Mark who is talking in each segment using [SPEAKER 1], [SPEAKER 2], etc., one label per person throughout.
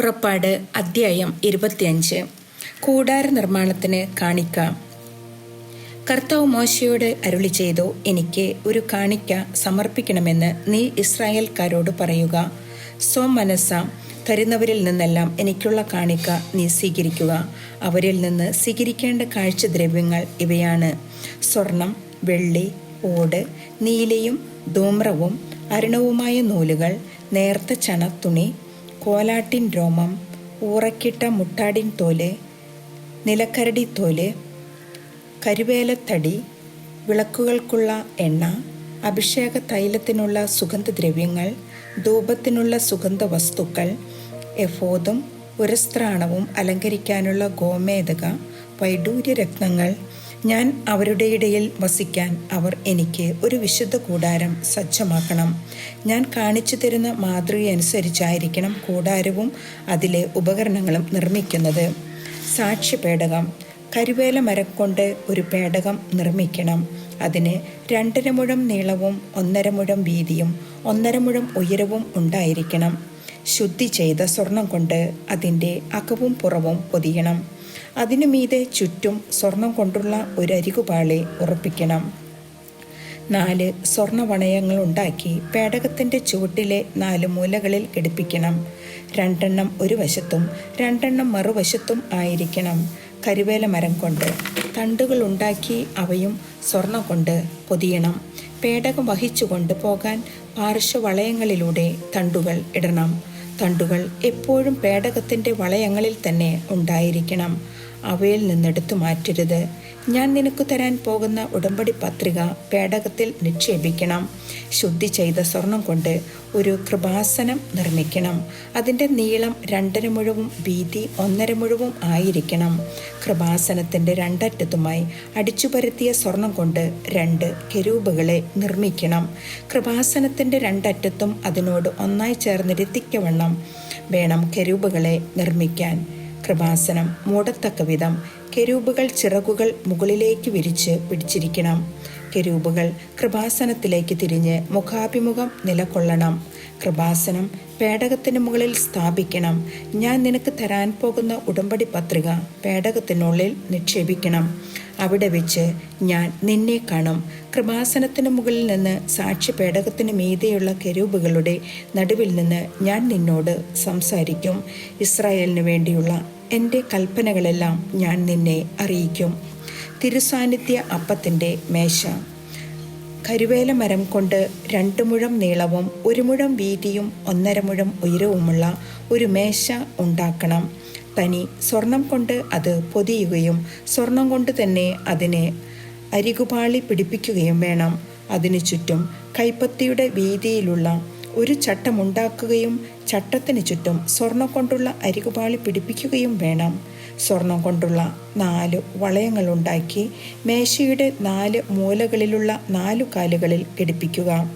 [SPEAKER 1] പുറപ്പാട് അദ്ധ്യായം ഇരുപത്തിയഞ്ച്. കൂടാര നിർമ്മാണത്തിന് കാണിക്ക. കർത്താവ് മോശയോട് അരുളി ചെയ്തു എനിക്ക് ഒരു കാണിക്ക സമർപ്പിക്കണമെന്ന് നീ ഇസ്രായേൽക്കാരോട് പറയുക. സ്വമനസ തരുന്നവരിൽ നിന്നെല്ലാം എനിക്കുള്ള കാണിക്ക നീ സ്വീകരിക്കുക. അവരിൽ നിന്ന് സ്വീകരിക്കേണ്ട കാഴ്ചദ്രവ്യങ്ങൾ ഇവയാണ്. സ്വർണം വെള്ളി ഓട് നീലയും ധൂമ്രവും അരുണവുമായ നൂലുകൾ നേർത്ത ചണത്തുണി കോലാട്ടിൻ രോമം ഊറക്കിട്ട മുട്ടാടിൻ തോൽ നിലക്കരടി തോൽ കരുവേലത്തടി വിളക്കുകൾക്കുള്ള എണ്ണ അഭിഷേക തൈലത്തിനുള്ള സുഗന്ധദ്രവ്യങ്ങൾ ധൂപത്തിനുള്ള സുഗന്ധ വസ്തുക്കൾ എഫോദും ഉരസ്ത്രാണവും അലങ്കരിക്കാനുള്ള ഗോമേതക വൈഡൂര്യരത്നങ്ങൾ ഞാൻ അവരുടെ ഇടയിൽ വസിക്കാൻ അവർ എനിക്ക് ഒരു വിശുദ്ധ കൂടാരം സജ്ജമാക്കണം. ഞാൻ കാണിച്ചു തരുന്ന മാതൃക അനുസരിച്ചായിരിക്കണം കൂടാരവും അതിലെ ഉപകരണങ്ങളും നിർമ്മിക്കുന്നത്. സാക്ഷ്യപേടകം കരുവേല മരം കൊണ്ട് ഒരു പേടകം നിർമ്മിക്കണം. അതിന് രണ്ടര മുഴം നീളവും ഒന്നര മുഴം വീതിയും ഒന്നര മുഴം ഉയരവും ഉണ്ടായിരിക്കണം. ശുദ്ധി ചെയ്ത സ്വർണം കൊണ്ട് അതിന്റെ അകവും പുറവും പൊതിയണം. അതിനു മീതെ ചുറ്റും സ്വർണം കൊണ്ടുള്ള ഒരു അരികുപാളി ഉറപ്പിക്കണം. നാല് സ്വർണവണയങ്ങൾ ഉണ്ടാക്കി പേടകത്തിന്റെ ചുവട്ടിലെ നാല് മൂലകളിൽ ഘടിപ്പിക്കണം. രണ്ടെണ്ണം ഒരു വശത്തും രണ്ടെണ്ണം മറുവശത്തും ആയിരിക്കണം കരുവേല മരം കൊണ്ട്. തണ്ടുകൾ ഉണ്ടാക്കി അവയും സ്വർണം കൊണ്ട് പൊതിയണം. പേടകം വഹിച്ചുകൊണ്ട് പോകാൻ പാർശ്വവളയങ്ങളിലൂടെ തണ്ടുകൾ ഇടണം. തണ്ടുകൾ എപ്പോഴും പേടകത്തിന്റെ വളയങ്ങളിൽ തന്നെ ഉണ്ടായിരിക്കണം. അവയിൽ നിന്നെടുത്തു മാറ്റരുത്. ഞാൻ നിനക്ക് തരാൻ പോകുന്ന ഉടമ്പടി പത്രിക പേടകത്തിൽ നിക്ഷേപിക്കണം. ശുദ്ധി ചെയ്ത സ്വർണം കൊണ്ട് ഒരു കൃപാസനം നിർമ്മിക്കണം. അതിന്റെ നീളം രണ്ടര മുഴവും വീതി ഒന്നര മുഴവും ആയിരിക്കണം. കൃപാസനത്തിന്റെ രണ്ടറ്റത്തുമായി അടിച്ചുപരത്തിയ സ്വർണം കൊണ്ട് രണ്ട് കെരൂബുകളെ നിർമ്മിക്കണം. കൃപാസനത്തിന്റെ രണ്ടറ്റത്തും അതിനോട് ഒന്നായി ചേർന്നിരുത്തിക്കവണ്ണം വേണം കെരൂബുകളെ നിർമ്മിക്കാൻ. കൃപാസനം മൂടത്തക്ക വിധം കെരൂബുകൾ ചിറകുകൾ മുകളിലേക്ക് വിരിച്ച് പിടിച്ചിരിക്കണം. കെരൂബുകൾ കൃപാസനത്തിലേക്ക് തിരിഞ്ഞ് മുഖാഭിമുഖം നിലകൊള്ളണം. കൃപാസനം പേടകത്തിന് മുകളിൽ സ്ഥാപിക്കണം. ഞാൻ നിനക്ക് തരാൻ പോകുന്ന ഉടമ്പടി പത്രിക പേടകത്തിനുള്ളിൽ നിക്ഷേപിക്കണം. അവിടെ വെച്ച് ഞാൻ നിന്നെ കാണും. കൃപാസനത്തിന് മുകളിൽ നിന്ന് സാക്ഷി പേടകത്തിന് മീതെയുള്ള കെരൂബുകളുടെ നടുവിൽ നിന്ന് ഞാൻ നിന്നോട് സംസാരിക്കും. ഇസ്രായേലിന് വേണ്ടിയുള്ള എന്റെ കൽപ്പനകളെല്ലാം ഞാൻ നിന്നെ അറിയിക്കും. തിരുസാന്നിധ്യ അപ്പത്തിന്റെ മേശ. കരുവേല മരം കൊണ്ട് രണ്ട് മുഴം നീളവും ഒരു മുഴം വീതിയും ഒന്നര മുഴം ഉയരവുമുള്ള ഒരു മേശ ഉണ്ടാക്കണം. തനി സ്വർണം കൊണ്ട് അത് പൊതിയുകയും സ്വർണം കൊണ്ട് തന്നെ അതിനെ അരികുപാളി പിടിപ്പിക്കുകയും വേണം. അതിനു ചുറ്റും കൈപ്പത്തിയുടെ വീതിയിലുള്ള ഒരു ചട്ടമുണ്ടാക്കുകയും ചട്ടത്തിന് ചുറ്റും സ്വർണം കൊണ്ടുള്ള അരികുപാളി പിടിപ്പിക്കുകയും വേണം. സ്വർണം കൊണ്ടുള്ള നാല് വളയങ്ങളുണ്ടാക്കി മേശയുടെ നാല് മൂലകളിലുള്ള നാലു കാലുകളിൽ ഘടിപ്പിക്കുക.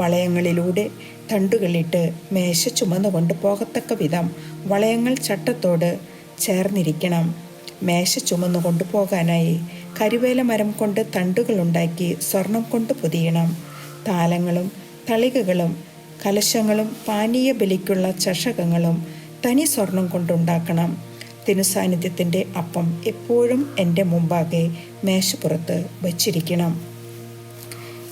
[SPEAKER 1] വളയങ്ങളിലൂടെ തണ്ടുകളിട്ട് മേശ ചുമന്നുകൊണ്ട് പോകത്തക്ക വിധം വളയങ്ങൾ ചട്ടത്തോട് ചേർന്നിരിക്കണം. മേശ ചുമന്നുകൊണ്ട് പോകാനായി കരിവേല മരം കൊണ്ട് തണ്ടുകളുണ്ടാക്കി സ്വർണം കൊണ്ട് പൊതിയണം. താലങ്ങളും തളികകളും കലശങ്ങളും പാനീയ ബലിക്കുള്ള ചഷകങ്ങളും തനി സ്വർണം കൊണ്ടുണ്ടാക്കണം. തിരുസാന്നിധ്യത്തിന്റെ അപ്പം എപ്പോഴും എന്റെ മുമ്പാകെ മേശപ്പുറത്ത് വച്ചിരിക്കണം.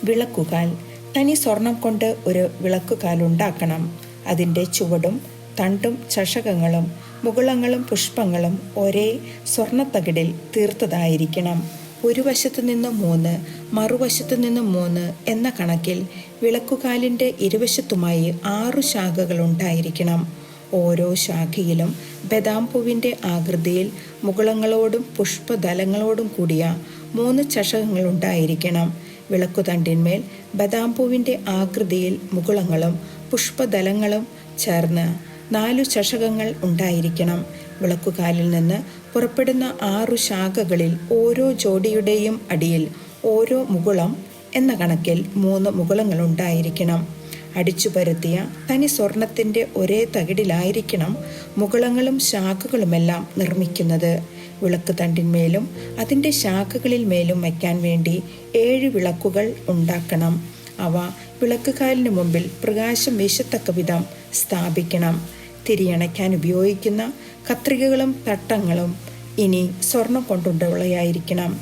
[SPEAKER 1] വിളക്കുകാൽ തനി സ്വർണം കൊണ്ട് ഒരു വിളക്കുകാൽ ഉണ്ടാക്കണം. അതിന്റെ ചുവടും തണ്ടും ചഷകങ്ങളും മുകുളങ്ങളും പുഷ്പങ്ങളും ഒരേ സ്വർണത്തകിടിൽ തീർത്തതായിരിക്കണം. ഒരു വശത്തു നിന്ന് മൂന്ന് മറുവശത്തു നിന്ന് മൂന്ന് എന്ന കണക്കിൽ വിളക്കുകാലിന്റെ ഇരുവശത്തുമായി ആറു ശാഖകൾ ഉണ്ടായിരിക്കണം. ഓരോ ശാഖയിലും ബദാം പൂവിന്റെ ആകൃതിയിൽ മുകുളങ്ങളോടും പുഷ്പദലങ്ങളോടും കൂടിയ മൂന്ന് ചഷകങ്ങൾ ഉണ്ടായിരിക്കണം. വിളക്കുതണ്ടിന്മേൽ ബദാം പൂവിന്റെ ആകൃതിയിൽ മുകുളങ്ങളും പുഷ്പദലങ്ങളും ചേർന്ന് നാലു ചഷകങ്ങൾ ഉണ്ടായിരിക്കണം. വിളക്കുകാലിൽ നിന്ന് പുറപ്പെടുന്ന ആറു ശാഖകളിൽ ഓരോ ജോഡിയുടെയും അടിയിൽ ഓരോ മുകുളം എന്ന കണക്കിൽ മൂന്ന് മുകുളങ്ങൾ ഉണ്ടായിരിക്കണം അടിച്ചു പരത്തിയ തനി സ്വർണത്തിന്റെ ഒരേ തകിടിലായിരിക്കണം മുകുളങ്ങളും ശാഖകളുമെല്ലാം നിർമ്മിക്കുന്നത്. വിളക്ക് തണ്ടിന്മേലും അതിന്റെ ശാഖകളിൽ മേലും വയ്ക്കാൻ വേണ്ടി ഏഴ് വിളക്കുകൾ ഉണ്ടാക്കണം. അവ വിളക്കുകാലിന് മുമ്പിൽ പ്രകാശം വീശത്തക്ക വിധം സ്ഥാപിക്കണം. തിരിയണയ്ക്കാൻ ഉപയോഗിക്കുന്ന കത്രികകളും തട്ടങ്ങളും ഇനി സ്വർണം കൊണ്ടുള്ളവയായിരിക്കണം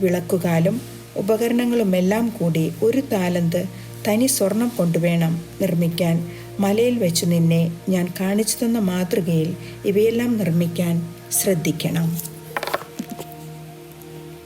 [SPEAKER 1] വിളക്കുകാലും ഉപകരണങ്ങളുമെല്ലാം കൂടി ഒരു താലന്ത് തനി സ്വർണം കൊണ്ടുവേണം നിർമ്മിക്കാൻ. മലയിൽ വെച്ച് നിന്നെ ഞാൻ കാണിച്ചു തന്ന മാതൃകയിൽ ഇവയെല്ലാം നിർമ്മിക്കാൻ ശ്രദ്ധിക്കണം.